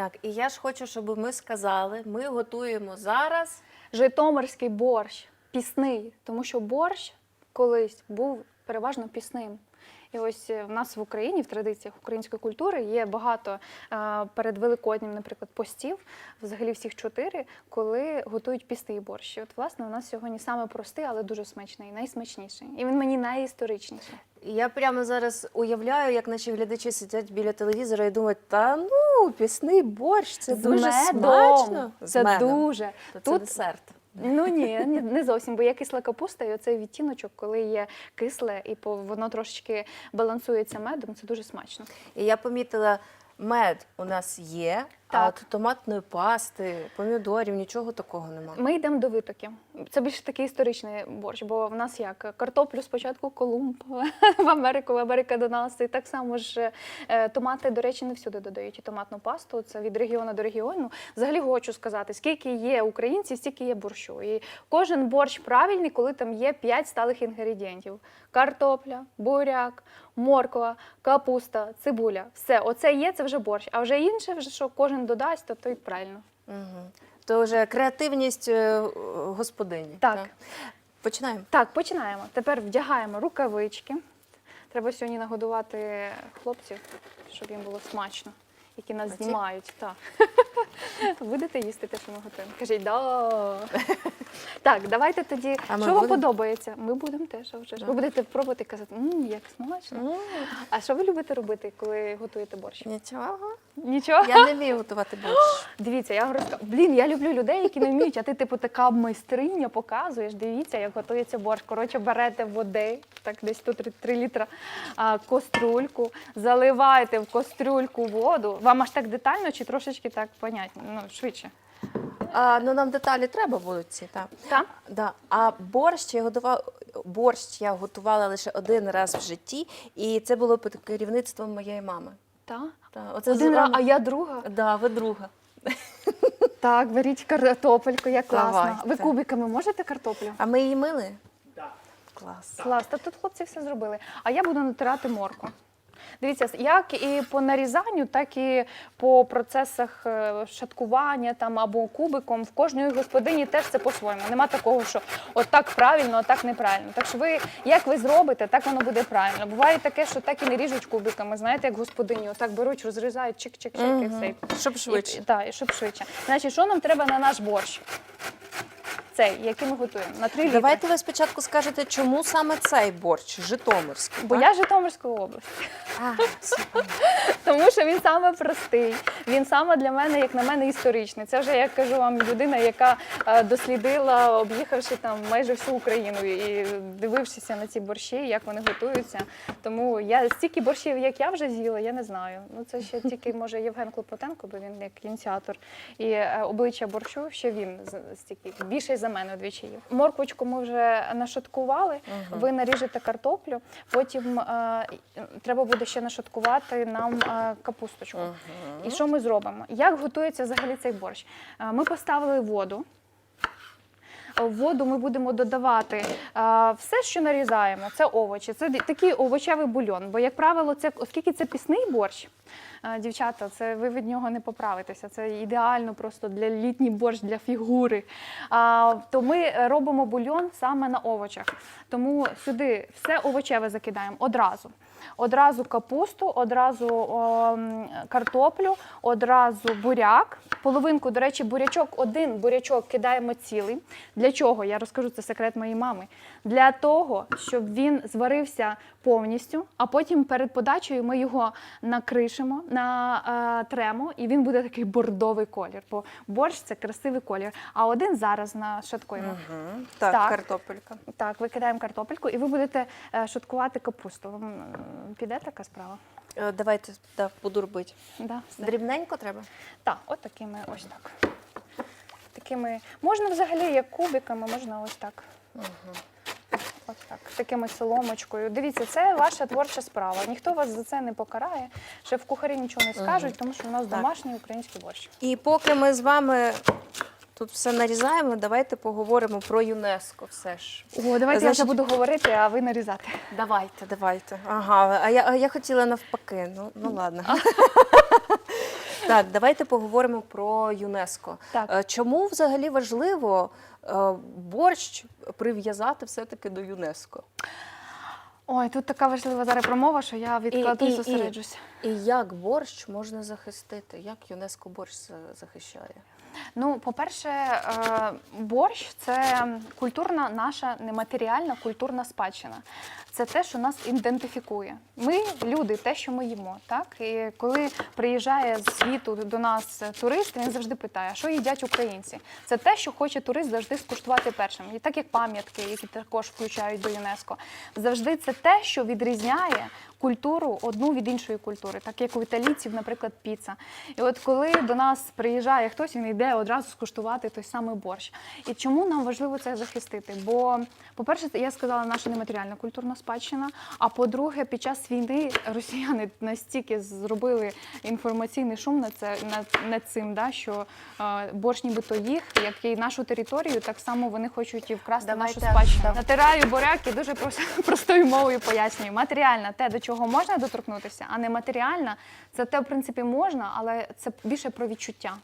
Так, і я ж хочу, щоб ми сказали, ми готуємо зараз. Житомирський борщ пісний, тому що борщ колись був переважно пісним. І ось е, в нас в Україні, в традиціях української культури, є багато е, перед Великоднім, наприклад, постів, взагалі всіх чотири, коли готують пісний борщ. От, власне, у нас сьогодні саме простий, але дуже смачний, найсмачніший. І він мені найісторичніший. Я прямо зараз уявляю, як наші глядачі сидять біля телевізора і думають, та ну, пісний борщ, це З дуже медом. смачно. З Це медом. дуже. То це Тут десерт. Ну ні, ні, не зовсім, бо є кисла капуста, і оцей відтіночок, коли є кисле, і по- воно трошечки балансується медом, це дуже смачно. І я помітила, мед у нас є, Так. от томатної пасти, помідорів, нічого такого немає. Ми йдемо до витоків. Це більше такий історичний борщ, бо в нас як картоплю спочатку Колумб в Америку, в Америка до нас. І так само ж е, томати, до речі, не всюди додають і томатну пасту. Це від регіону до регіону. Взагалі хочу сказати, скільки є українців, стільки є борщу. І кожен борщ правильний, коли там є 5 сталих інгредієнтів: картопля, буряк, морква, капуста, цибуля. Все, оце є, це вже борщ. А вже інше, вже що кожен додасть, то, то й правильно. Угу. То вже креативність е, господині. Так. Починаємо. Так, починаємо. Тепер вдягаємо рукавички. Треба сьогодні нагодувати хлопців, щоб їм було смачно, які нас Оці? знімають. Так. Будете їсти те, що ми готуємо. Кажіть, да. Так, давайте тоді. А що вам подобається? Ми будемо теж. вже ж. Ви будете пробувати казати, мм, як смачно. А що ви любите робити, коли готуєте борщ? Нічого. Нічого? Я не вмію готувати борщ. Дивіться, я вам. Блін, я люблю людей, які не вміють, а ти, типу, така майстриня показуєш. Дивіться, як готується борщ. Коротше, берете води, так десь тут 3, 3 літра, а, каструльку, заливаєте в кастрюльку воду. Вам аж так детально чи трошечки так понятно? Ну, швидше. А, ну нам деталі треба будуть ці, так. Так? Да. А борщ я готувала борщ я готувала лише один раз в житті, і це було під керівництвом моєї мами. Так. Та, оце Один з раз, а я друга. Да, ви друга. Так, беріть картопельку, як класно. Давайте. Ви кубиками можете картоплю? А ми її мили? Так. Клас. Клас, та тут хлопці все зробили. А я буду натирати морку. Дивіться, як і по нарізанню, так і по процесах е, шаткування там або кубиком. В кожної господині теж це по-своєму. Нема такого, що отак правильно, а так неправильно. Так що ви, як ви зробите, так воно буде правильно. Буває таке, що так і не ріжуть кубиками. Знаєте, як господині, отак беруть, розрізають, чик-чик-чик, і все. і- Щоб швидше. І, так, і щоб швидше. Значить, що нам треба на наш борщ? Цей, який ми готуємо? На 3 літри. Давайте ви спочатку скажете, чому саме цей борщ, Житомирський. Бо так? я з Житомирської області. А, супер. Тому що він саме простий. Він саме для мене, як на мене, історичний. Це вже я кажу вам людина, яка е, дослідила, об'їхавши там майже всю Україну і дивившися на ці борщі, як вони готуються. Тому я стільки борщів, як я вже з'їла, я не знаю. Ну це ще тільки може Євген Клопотенко, бо він як ініціатор. І е, обличчя борщу ще він стільки більше за мене удвічі їв. Морквочку ми вже нашаткували. Ви наріжете картоплю, потім е, треба буде ще нашаткувати нам е, капусточку. І що ми зробимо? Як готується взагалі цей борщ? Е, Ми поставили воду. В воду ми будемо додавати е, все, що нарізаємо. Це овочі, це такий овочевий бульйон. Бо, як правило, це оскільки це пісний борщ, дівчата, це ви від нього не поправитеся. Це ідеально просто для літній борщ, для фігури. А, то ми робимо бульйон саме на овочах. Тому сюди все овочеве закидаємо одразу. Одразу капусту, одразу о, картоплю, одразу буряк. Половинку, до речі, бурячок, один бурячок кидаємо цілий. Для чого? Я розкажу це секрет моєї мами. Для того, щоб він зварився повністю, а потім перед подачею ми його накришимо, натремо, і він буде такий бордовий колір. Бо борщ це красивий колір. А один зараз нашаткуємо. Мгм. Так, Так. картопелька. Так, викидаємо картопельку, і ви будете е, шаткувати капусту. Вам піде така справа? Е, Давайте да, буду робити. Да, все. Дрібненько треба? Так, от такими ось так. Такими можна взагалі як кубиками, можна ось так. Так, такими соломочкою. Дивіться, це ваша творча справа. Ніхто вас за це не покарає. Шеф кухарі нічого не скажуть, тому що у нас домашній український борщ. І поки ми з вами тут все нарізаємо, давайте поговоримо про ЮНЕСКО все ж. О, давайте я вже буду говорити, а ви нарізати. Давайте, давайте. Ага, а я, а я хотіла навпаки. Ну, ну ладно. Так, давайте поговоримо про ЮНЕСКо. Так. Е, Чому взагалі важливо борщ прив'язати все-таки до ЮНЕСКо? Ой, тут така важлива зараз промова, що я відкладу і, і- і- зосереджуся. І як борщ можна захистити? Як ЮНЕСКо борщ захищає? Ну, по-перше, е, борщ це культурна наша нематеріальна культурна спадщина. Це те, що нас ідентифікує. Ми люди, те, що ми їмо. Так і коли приїжджає з світу до нас турист, він завжди питає, що їдять українці. Це те, що хоче турист завжди скуштувати першим. І так як пам'ятки, які також включають до ЮНЕСКо, завжди це те, що відрізняє культуру одну від іншої культури, так як у італійців, наприклад, піца. І от коли до нас приїжджає хтось, він йде одразу скуштувати той самий борщ. І чому нам важливо це захистити? Бо, по-перше, я сказала, наша нематеріальна культурна спадщина. А по-друге, під час війни росіяни настільки зробили інформаційний шум над, це, над, над цим, да, що е, борщ нібито їх, як і нашу територію, так само вони хочуть і вкрасти Давайте, нашу спадщину. Натираю буряки дуже прос- простою мовою пояснюю. Матеріальна те, до чого можна доторкнутися, а не матеріальна. це те, в принципі, можна, але це більше про відчуття.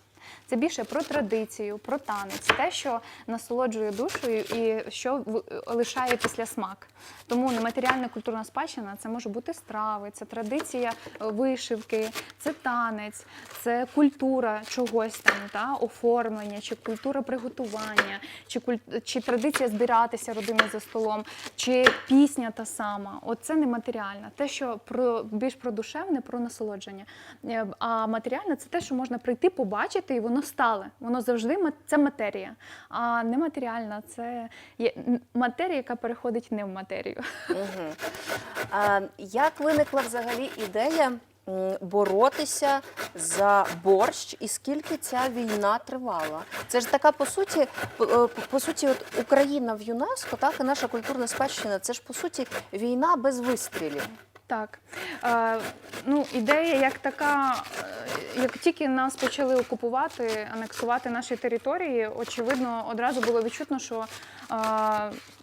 Це більше про традицію, про танець, те, що насолоджує душою і що лишає після смак. Тому нематеріальна культурна спадщина це може бути страви, це традиція е, вишивки, це танець, це культура чогось там, та, оформлення, чи культура приготування, чи, куль- чи традиція збиратися родиною за столом, чи пісня та сама. Оце нематеріальна. Те, що про більш про душевне, про насолодження. Е, А матеріальне це те, що можна прийти, побачити, і воно стале. Воно завжди це матерія. А нематеріальна це є матерія, яка переходить не в матерію. Угу. А, як виникла взагалі ідея боротися за борщ, і скільки ця війна тривала? Це ж така по суті, е, по суті, от Україна в ЮНЕСКо, так і наша культурна спадщина. Це ж по суті війна без вистрілів. Так. Е, ну, ідея як така, е, як тільки нас почали окупувати, анексувати наші території, очевидно, одразу було відчутно, що е,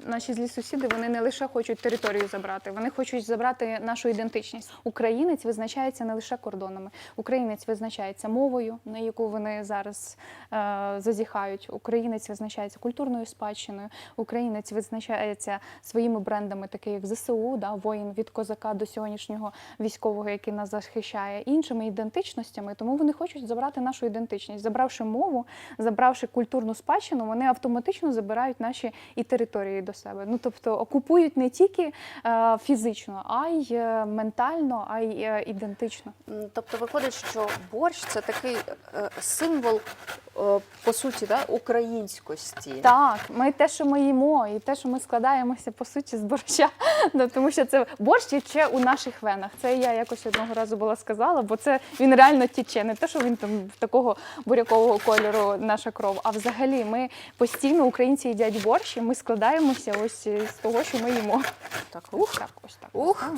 наші злі сусіди вони не лише хочуть територію забрати, вони хочуть забрати нашу ідентичність. Українець визначається не лише кордонами, українець визначається мовою, на яку вони зараз е, зазіхають. Українець визначається культурною спадщиною, українець визначається своїми брендами, такі як ЗСУ, да, воїн від козака до сьогоднішнього військового, який нас захищає, іншими ідентичностями. Тому вони хочуть забрати нашу ідентичність. Забравши мову, забравши культурну спадщину, вони автоматично забирають наші і території до себе. Ну тобто окупують не тільки е, фізично, а й е, ментально, а й е, ідентично. Тобто виходить, що борщ це такий е, символ, е, по суті, да, українськості. Так, ми те, що ми їмо, і те, що ми складаємося по суті з борща, Ну, тому що це борщ тече у наших венах. Це я якось одного разу була сказала, бо це він реально тече. Не те, що він там такого бурякового кольору, наша кров. А взагалі ми постійно українці їдять борщ, і ми складаємося ось з того, що ми їмо. Так, Ух, так, ось так. Ух,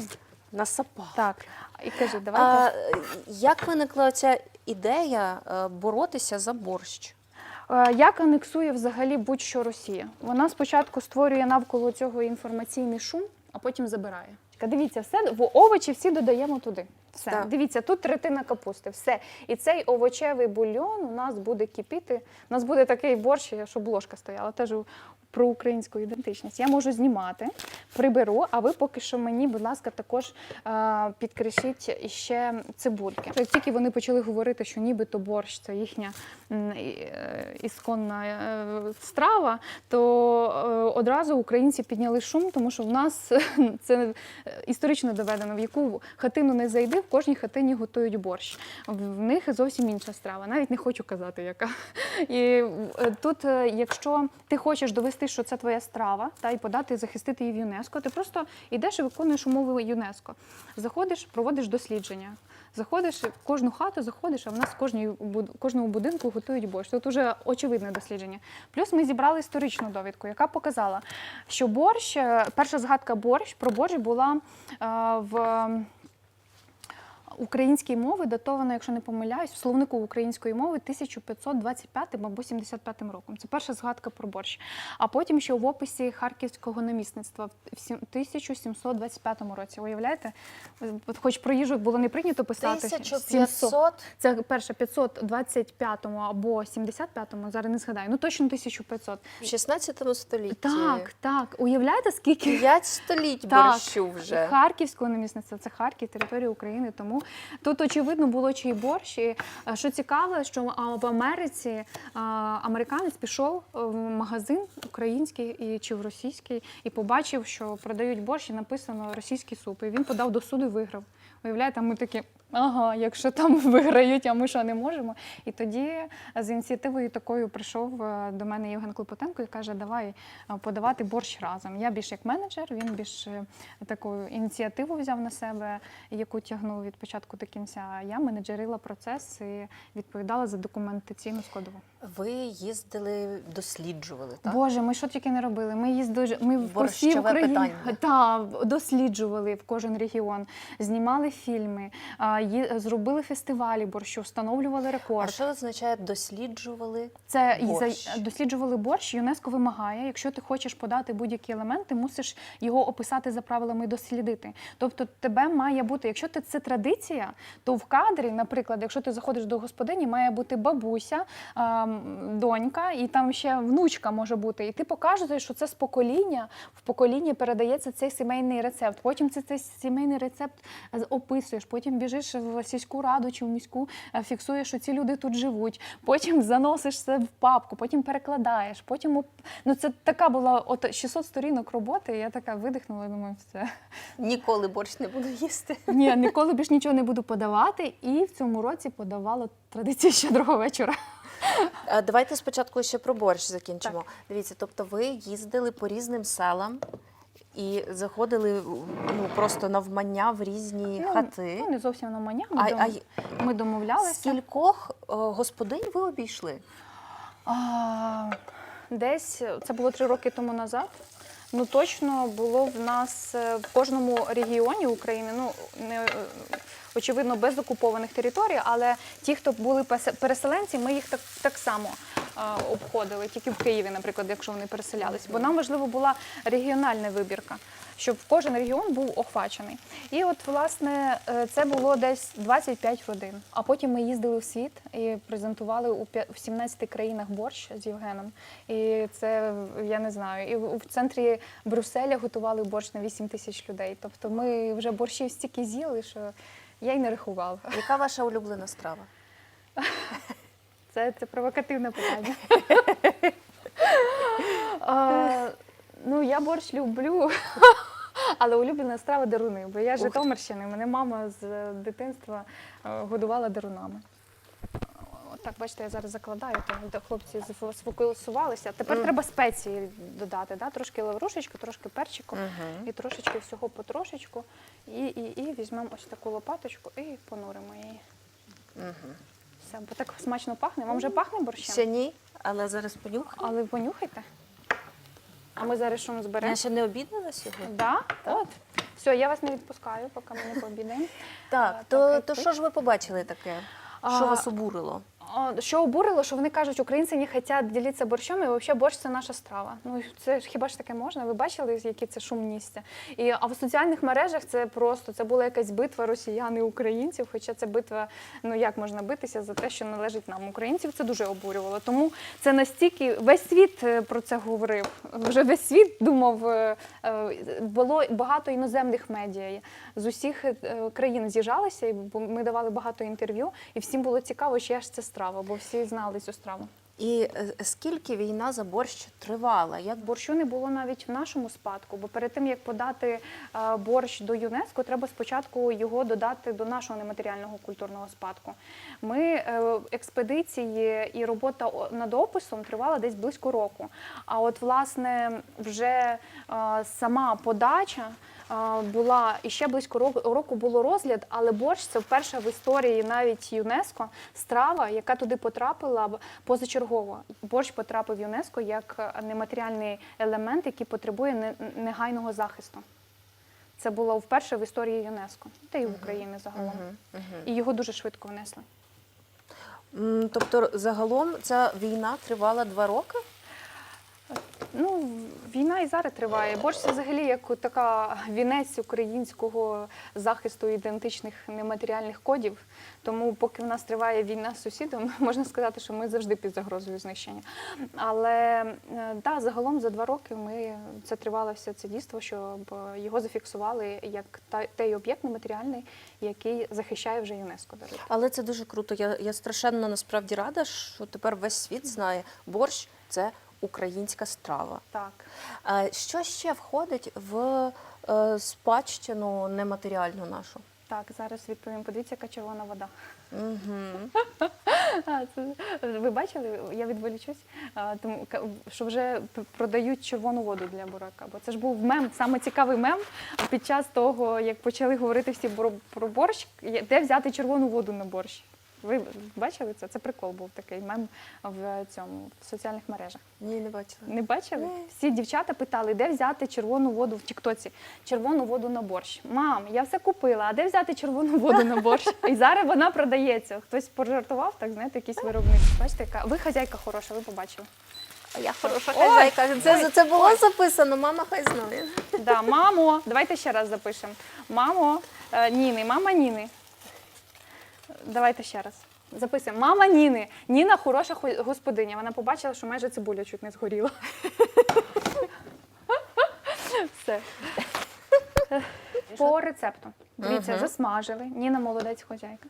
насапав. Так. І кажи, давайте. А, як виникла ця ідея е, боротися за борщ? Е, Як анексує взагалі будь-що Росія? Вона спочатку створює навколо цього інформаційний шум, а потім забирає. Дивіться, все в овочі всі додаємо туди. Все. Так. Дивіться, тут третина капусти. Все. І цей овочевий бульйон у нас буде кипіти. У нас буде такий борщ, щоб ложка стояла. Теж у- про українську ідентичність. Я можу знімати, приберу, а ви поки що мені, будь ласка, також е, підкришіть іще цибульки. Як тільки вони почали говорити, що нібито борщ це їхня е, ісконна е, страва, то е, одразу українці підняли шум, тому що в нас це історично доведено, в яку хатину не зайди, в кожній хатині готують борщ. В них зовсім інша страва. Навіть не хочу казати, яка. І тут, якщо ти хочеш довести, що це твоя страва, та й подати, захистити її в ЮНЕСКО, ти просто йдеш і виконуєш умови ЮНЕСКО. Заходиш, проводиш дослідження. Заходиш в кожну хату, заходиш, а в нас в кожній кожному будинку готують борщ. Тут уже очевидне дослідження. Плюс ми зібрали історичну довідку, яка показала, що борщ, е, перша згадка борщ про борщ була е, в української мови датовано, якщо не помиляюсь, в словнику української мови 1525 або 75 роком. Це перша згадка про борщ. А потім ще в описі харківського намісництва в сім- 1725 році. Уявляєте? От Хоч про їжу було не прийнято писати. 700. 1500 Це перше 525 або 75-му, зараз не згадаю. Ну точно 1500. в 16 столітті. Так, так. Уявляєте, скільки П'ять століть Так, борщу вже. Харківського намісництва, це Харків, територія України. Тому тут очевидно було чий борщ. І е, що цікаво, що в Америці американець пішов е, в магазин український чи в російський і побачив, що продають борщ і написано російський суп. І він подав до суду і виграв. Уявляєте, ми такі. Ага, якщо там виграють, а ми що не можемо. І тоді з ініціативою такою прийшов е, до мене Євген Клопотенко і каже, давай е, подавати борщ разом. Я більш як менеджер, він більш е, таку ініціативу взяв на себе, яку тягнув від початку до кінця. Я менеджерила процес і відповідала за документаційну складову. Ви їздили, досліджували, так? Боже, ми що тільки не робили? Ми їздили, ми в Україні питання. та, досліджували в кожен регіон, знімали фільми, зробили фестивалі борщу, встановлювали рекорд. А що означає досліджували? Це Борщ. досліджували борщ. ЮНЕСКО вимагає, якщо ти хочеш подати будь-які елементи, мусиш його описати за правилами і дослідити. Тобто, тебе має бути, якщо ти це традиція, то в кадрі, наприклад, якщо ти заходиш до господині, має бути бабуся, донька, і там ще внучка може бути. І ти показуєш, що це з покоління в покоління передається цей сімейний рецепт. Потім це цей сімейний рецепт описуєш. Потім біжиш в сільську раду чи в міську, е, фіксуєш, що ці люди тут живуть. Потім заносиш це в папку, потім перекладаєш. Потім ну це така була от 600 сторінок роботи. і Я така видихнула. Думаю, все. Ніколи борщ не буду їсти. Ні, ніколи більш нічого не буду подавати. І в цьому році подавала традицію щедрого вечора. Давайте спочатку ще про борщ закінчимо. Дивіться, тобто ви їздили по різним селам і заходили ну, просто навмання в різні хати. Ну, не зовсім навмання. Ми, А- дом... а ми домовлялися. Скількох е, господинь ви обійшли? А, десь це було три роки тому назад. Ну точно було в нас е, в кожному регіоні України. Ну не е, очевидно без окупованих територій, але ті, хто були переселенці, ми їх так, так само обходили, тільки в Києві, наприклад, якщо вони переселялись. Бо нам важливо була регіональна вибірка, щоб кожен регіон був охвачений. І от власне е, це було десь 25 родин. А потім ми їздили в світ і презентували у п'я- 17 країнах борщ з Євгеном. І це я не знаю. І в центрі Брюсселя готували борщ на 8 тисяч людей. Тобто ми вже борщів стільки з'їли, що я й не рахувала. Яка ваша улюблена страва? Це, це провокативне питання. А, ну, я борщ люблю. Але улюблена страва даруни, бо я Ух. Житомирщини, мене мама з дитинства е, годувала дарунами. Так, бачите, я зараз закладаю, то хлопці сфокусувалися. Тепер треба спеції додати, да? трошки лаврушечки, трошки перчику і трошечки всього потрошечку. І, і, і візьмемо ось таку лопаточку і понуримо її. Все, бо так смачно пахне. Вам вже пахне борщем? Ще ні, але зараз понюхаю. Але понюхайте. А ми зараз що ми зберемо? Я ще не обідала сьогодні. Да? От. Все, я вас не відпускаю, поки ми не пообідаємо. Так, А, то, так, то що ж ви побачили таке? Що А, вас обурило? Що обурило, що вони кажуть, українці не хочуть ділитися борщом, і взагалі борщ це наша страва. Ну це ж хіба ж таке можна? Ви бачили, які це шумністі? І а в соціальних мережах це просто це була якась битва росіян і українців. Хоча це битва, ну як можна битися за те, що належить нам. Українців це дуже обурювало. Тому це настільки весь світ е, про це говорив. Вже весь світ думав, е, е, було багато іноземних медіа з усіх країн з'їжджалися, і ми давали багато інтерв'ю, і всім було цікаво, чия ж це страва, бо всі знали цю страву. І е, скільки війна за борщ тривала? Як Борщу не було навіть в нашому спадку, бо перед тим як подати е, борщ до ЮНЕСКО, треба спочатку його додати до нашого нематеріального культурного спадку. Ми е, експедиції і робота над описом тривала десь близько року. А от власне вже сама подача. Була і ще близько року, року було розгляд, але борщ це вперше в історії навіть ЮНЕСКО страва, яка туди потрапила позачергово. Борщ потрапив в ЮНЕСКО як нематеріальний елемент, який потребує негайного захисту. Це було вперше в історії ЮНЕСКо, та й в Україні загалом. І його дуже швидко внесли. Тобто, загалом ця війна тривала два роки? Ну, війна і зараз триває. Борщ взагалі як така вінець українського захисту ідентичних нематеріальних кодів. Тому, поки в нас триває війна з сусідом, можна сказати, що ми завжди під загрозою знищення. Але да, загалом за два роки ми це тривало все це дійство, щоб його зафіксували як той об'єкт нематеріальний, який захищає вже ЮНЕСКо. До. Але це дуже круто. Я, я страшенно насправді рада, що тепер весь світ знає, борщ це українська страва. Так. Що ще входить в е, спадщину нематеріальну нашу? Так, зараз відповім. Подивіться, яка червона вода. Угу. А, це, ви бачили, я відволічусь, а, тому що вже продають червону воду для бурака. Бо це ж був мем, саме цікавий мем під час того, як почали говорити всі про борщ, де взяти червону воду на борщ. Ви бачили це? Це прикол був такий мем в цьому в соціальних мережах. Ні, не бачила. Не бачили? Ні. Всі дівчата питали, де взяти червону воду в Тіктоці. Червону воду на борщ. Мам, я все купила, а де взяти червону воду на борщ? І зараз вона продається. Хтось пожартував, так знаєте, якийсь виробник. Бачите, яка ви хазяйка хороша, ви побачили. А я хороша Ой, хазяйка. Це, ой, це було записано, мама хай знає. Да, мамо, давайте ще раз запишемо. Мамо е, Ніни, мама Ніни. Давайте ще раз. Записуємо. Мама Ніни. Ніна хороша хо- господиня. Вона побачила, що майже цибуля чуть не згоріла. Все. По рецепту. Дивіться, Мгм. засмажили. Ніна молодець хозяйка.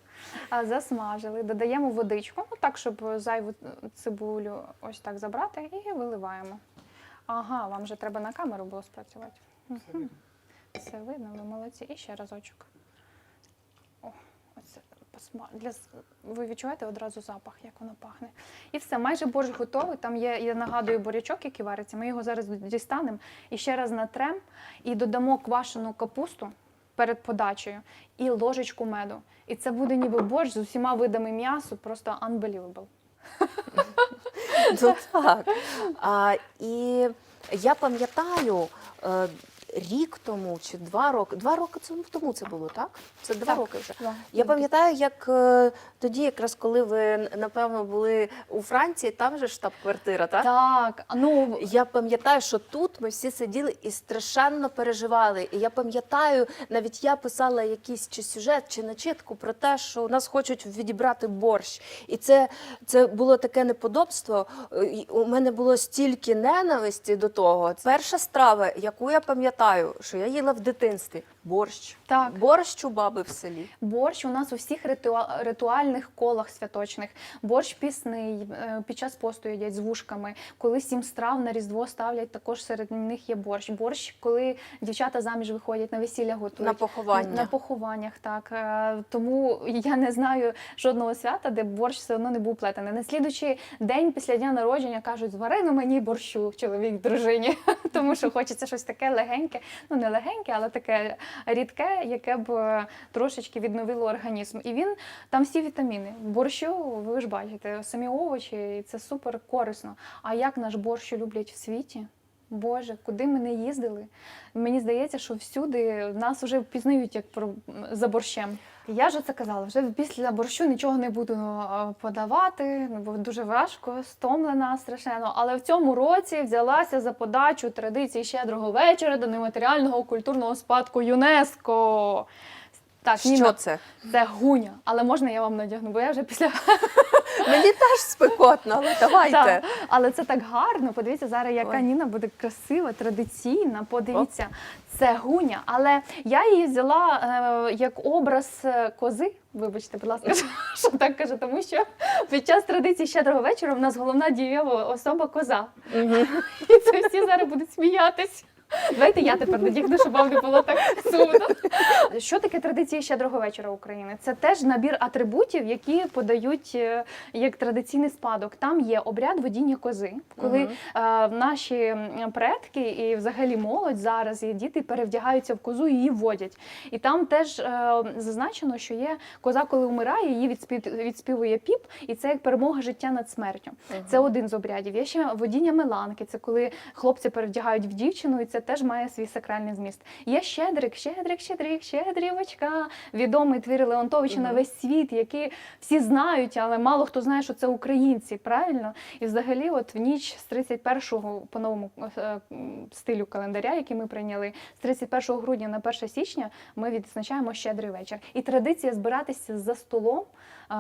А, Засмажили, додаємо водичку, ну так, щоб зайву цибулю ось так забрати, і виливаємо. Ага, вам же треба на камеру було спрацювати. Мгм. Все видно, ви молодці. І ще разочок. Для... Ви відчуваєте одразу запах, як воно пахне. І все, майже борщ готовий. Там є, я нагадую, борячок, який вариться. Ми його зараз дістанемо і ще раз натрем і додамо квашену капусту перед подачею і ложечку меду. І це буде ніби борщ з усіма видами м'ясу, просто unbelievable. Ну так. А, і я пам'ятаю. Рік тому чи два роки, два роки це- тому це було, так? Це два Так, роки вже. два. Я пам'ятаю, як е, тоді, якраз коли ви напевно були у Франції, там же штаб-квартира, так? Так, ну Я пам'ятаю, що тут ми всі сиділи і страшенно переживали. І я пам'ятаю, навіть я писала якийсь чи сюжет, чи начитку про те, що у нас хочуть відібрати борщ. І це, це було таке неподобство. Е, У мене було стільки ненависті до того. Перша страва, яку я пам'ятаю, що я їла в дитинстві борщ. Так. Борщ у баби в селі. Борщ у нас у всіх ритуа- ритуальних колах святочних. Борщ пісний, е, під час посту їдять з вушками. Коли сім страв на Різдво ставлять, також серед них є борщ. Борщ, коли дівчата заміж виходять на весілля готують. На поховання. На похованнях, так. Е, Тому я не знаю жодного свята, де борщ все одно не був плетений. На слідуючий день після дня народження кажуть, звари на мені борщу, чоловік дружині. Тому що хочеться щось таке легеньке, ну не легеньке, але таке рідке, яке б е, трошечки відновило організм. І він там всі вітаміни. Борщу, ви ж бачите, самі овочі, і це супер корисно. А як наш борщ люблять в світі? Боже, куди ми не їздили? Мені здається, що всюди нас вже впізнають як про за борщем. Я ж це казала, вже після борщу нічого не буду е, подавати, бо дуже важко, стомлена страшенно. Але в цьому році взялася за подачу традиції щедрого вечора до нематеріального культурного спадку ЮНЕСКО. Так, Що Ніна, це? це гуня, але можна я вам надягну, бо я вже після Мені теж спекотно, але давайте. Так, але це так гарно. Подивіться зараз, яка Ой. Ніна буде красива, традиційна. Подивіться, це гуня. Але я її взяла е, як образ е, кози. Вибачте, будь ласка, що- що так кажу, тому що під час традиції щедрого вечора в нас головна дієва особа коза. І це всі зараз будуть сміятись. Давайте я тепер надягну, щоб вам не було так сумно. Що таке традиції щедрого вечора України? Це теж набір атрибутів, які подають е, як традиційний спадок. Там є обряд водіння кози, коли е, наші предки і взагалі молодь зараз і діти перевдягаються в козу і її водять. І там теж е, зазначено, що є коза, коли вмирає, її відспів- відспівує піп, і це як перемога життя над смертю. Це один з обрядів. Є ще водіння меланки. Це коли хлопці перевдягають в дівчину, і це це теж має свій сакральний зміст. Є Щедрик, Щедрик, Щедрик, Щедрівочка. Відомий твір Леонтовича на весь світ, який всі знають, але мало хто знає, що це українці, правильно? І взагалі, от в ніч з 31-го по новому е, стилю календаря, який ми прийняли, з 31 грудня на 1 січня ми відзначаємо щедрий вечір. І традиція збиратися за столом,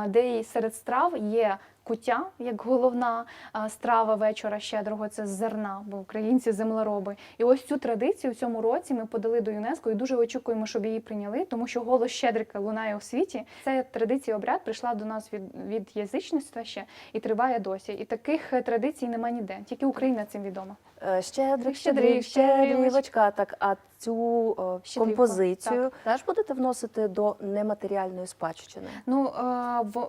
де серед страв є куття, як головна страва вечора щедрого, це з зерна, бо українці землероби. І ось цю традицію в цьому році ми подали до ЮНЕСКО і дуже очікуємо, щоб її прийняли, тому що голос щедрика лунає у світі. Ця традиція обряд прийшла до нас від, від язичництва ще і триває досі. І таких е, традицій нема ніде, тільки Україна цим відома. Е, Щедрик, Щедрик, щедрівочка. Так, а цю е, Щедрівку, композицію теж будете вносити до нематеріальної спадщини? Ну е,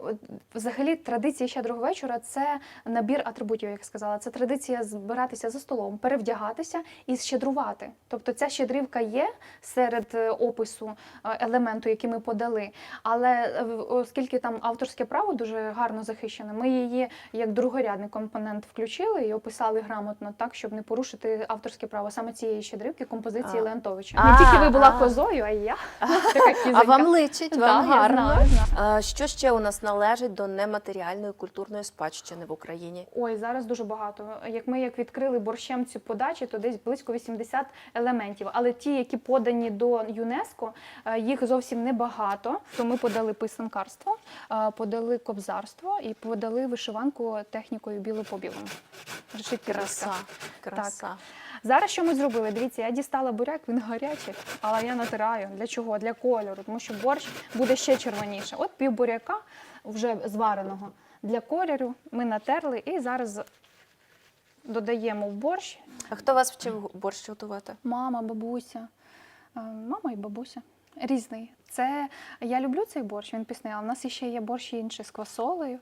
взагалі традиція щедрого вечора це набір атрибутів, як я сказала. Це традиція збиратися за столом, перевдягатися і щедрувати. Тобто ця щедрівка є серед е, опису елементу, який ми подали. Але оскільки там авторське право дуже гарно захищене, ми її як другорядний компонент включили і описали грамотно так, щоб не порушити авторське право саме цієї щедрівки композиції А. Леонтовича. А, Не тільки ви була козою, а й я. Така А вам личить, вам я гарно. знаю, знаю. Що ще у нас належить до нематеріальної культурної спадщини в Україні? Ой, зараз дуже багато. Як ми як відкрили борщем ці подачі, то десь близько 80 елементів. Але ті, які подані до ЮНЕСКо, е, їх зовсім небагато. То ми подали писанкарство, е, подали кобзарство і подали вишиванку технікою біло по білому. Решітки Краса, краса. Зараз що ми зробили? Дивіться, я дістала буряк, він гарячий, але я натираю. Для чого? Для кольору, тому що борщ буде ще червоніше. От пів буряка вже звареного. Для кольору ми натерли і зараз додаємо в борщ А хто вас вчив борщ готувати? мама, бабуся, е, мама і бабуся. Різний. Це я люблю цей борщ, він пісний, але в нас ще є борщ інший з квасолею,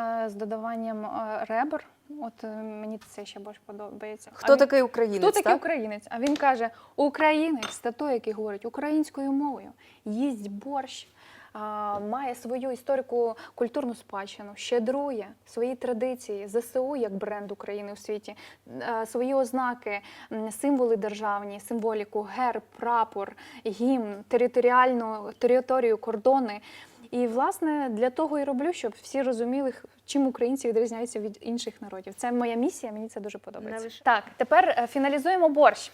е, з додаванням е, ребер. От е, мені цей ще борщ подобається. А Хто він- такий українець? Хто такий так? українець? А він каже: українець це той, який говорить українською мовою, їсть борщ, а, має свою історику культурну спадщину, щедрує свої традиції, ЗСУ як бренд України у світі, а, свої ознаки, м, символи державні, символіку, герб, прапор, гімн, територіальну територію, кордони. І власне для того і роблю, щоб всі розуміли, чим українці відрізняються від інших народів. Це моя місія, мені це дуже подобається. Навіщо? Так, тепер е, фіналізуємо борщ.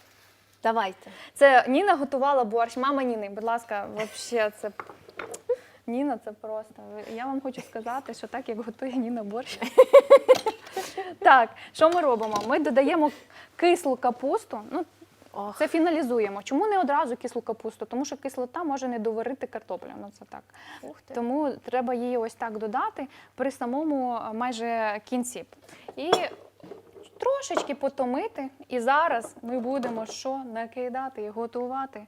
Давайте. Це Ніна готувала борщ. Мама Ніни, будь ласка, взагалі це. Ніна, це просто. Я вам хочу сказати, що так як готує Ніна борщ. Так, що ми робимо? Ми додаємо кислу капусту. Ну, Ох, це фіналізуємо. Чому не одразу кислу капусту? Тому що кислота може не доварити картоплю. Ну це так. ух ти. Тому треба її ось так додати при самому майже кінці. І трошечки потомити. І зараз ми будемо що накидати і готувати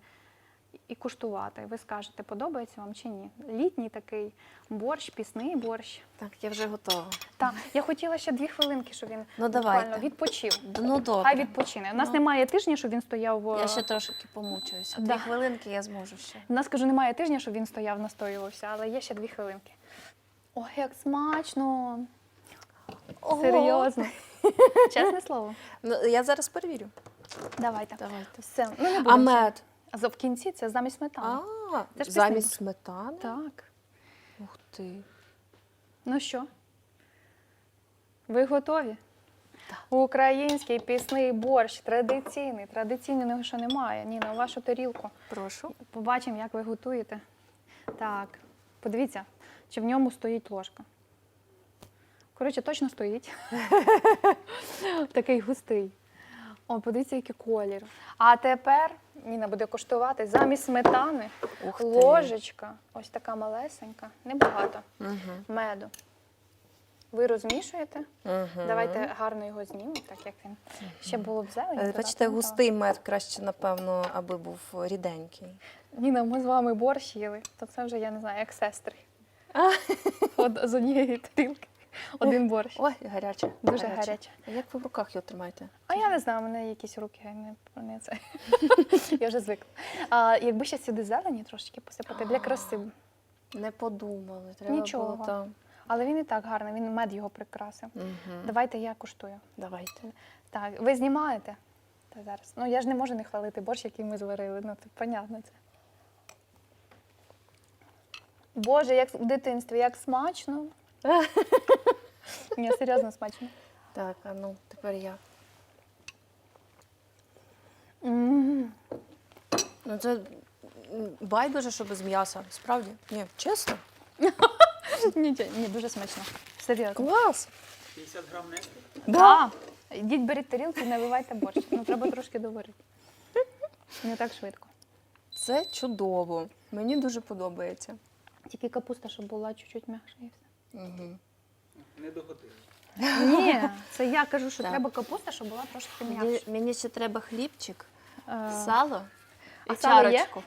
і куштувати. Ви скажете, подобається вам чи ні? Літній такий борщ, пісний борщ. Так, я вже готова. Так, я хотіла ще дві хвилинки, щоб він Ну, буквально давайте. відпочив. Ну добре. Хай відпочине. У нас Ну. немає тижня, щоб він стояв. е, Я ще трошки помучуюся. Да. Дві хвилинки я зможу ще. У нас кажу, немає тижня, щоб він стояв, настоювався, але є ще дві хвилинки. Ой, як смачно! Серйозно. Чесне слово. Ну, я зараз перевірю. Давайте. Давайте. Все. Ну, не А будемо мед? А в кінці це замість сметани. А, Це ж замість пісенька. сметани? Так. Ух ти. Ну що? Ви готові? Український пісний борщ, традиційний. Традиційного що немає. Ніна, у вашу тарілку. Прошу. Побачимо, як ви готуєте. Так, подивіться, чи в ньому стоїть ложка. Коротше, точно стоїть. Такий густий. О, подивіться, який колір. А тепер Ніна буде коштувати замість сметани Ух ти. ложечка, ось така малесенька, небагато Угу. меду. Ви розмішуєте. Угу. Давайте гарно його знімемо, так як він ще було б зелені. Бачите, додати. густий мед краще, напевно, аби був ріденький. Ніна, ми з вами борщ їли, то це вже я не знаю, як сестри. От з однієї тарілки. Один борщ. Ой, гаряче. Дуже гаряче. А Як ви в руках його тримаєте? А я не знаю, у мене якісь руки не, не це. я вже звикла. А, якби ще сюди зелені трошечки посипати для краси. Не подумали. Треба Нічого. Було там. Але він і так гарний, він мед його прикрасив. Угу. Давайте я куштую. Давайте. Так, ви знімаєте? Та зараз. Ну я ж не можу не хвалити борщ, який ми зварили. Ну, це понятно це. Боже, як в дитинстві, як смачно. Ні, серйозно смачно. Так, а ну тепер я. М. Ну це байдуже, що без м'яса. Справді? Ні, чесно? Нічого, ні, дуже смачно. Серйозно. Клас! 50 грам нести? Да. Йдіть беріть тарілки і наливайте борщ. Ну треба трошки доварити. Не так швидко. Це чудово. Мені дуже подобається. Тільки капуста, щоб була чуть-чуть м'якша і все. Угу. Не догодили. Ні, це я кажу, що Так. треба капуста, щоб була трошки Мені, м'якша. мені ще треба хлібчик, Е, сало і і сало є? чарочку.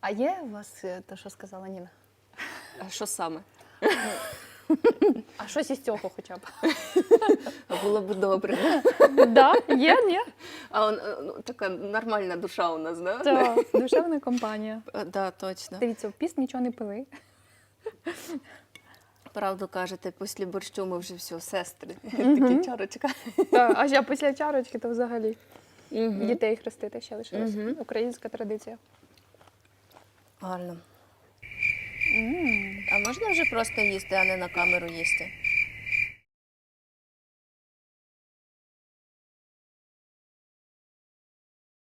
А є у вас е, те, що сказала Ніна? А що саме? А щось із цього хоча б. Було б добре. Да, є, ні. А он, е, ну, така нормальна душа у нас, да? Так, душевна компанія. Е, Да, точно. Дивіться, в піст нічого не пили. Правду кажете, після борщу ми вже все, сестри. Такі чарочка. Так, а ще після чарочки, то взагалі Мгм. дітей хрестити ще лишилось. Мгм. Українська традиція. Гарно. А можна вже просто їсти, а не на камеру їсти?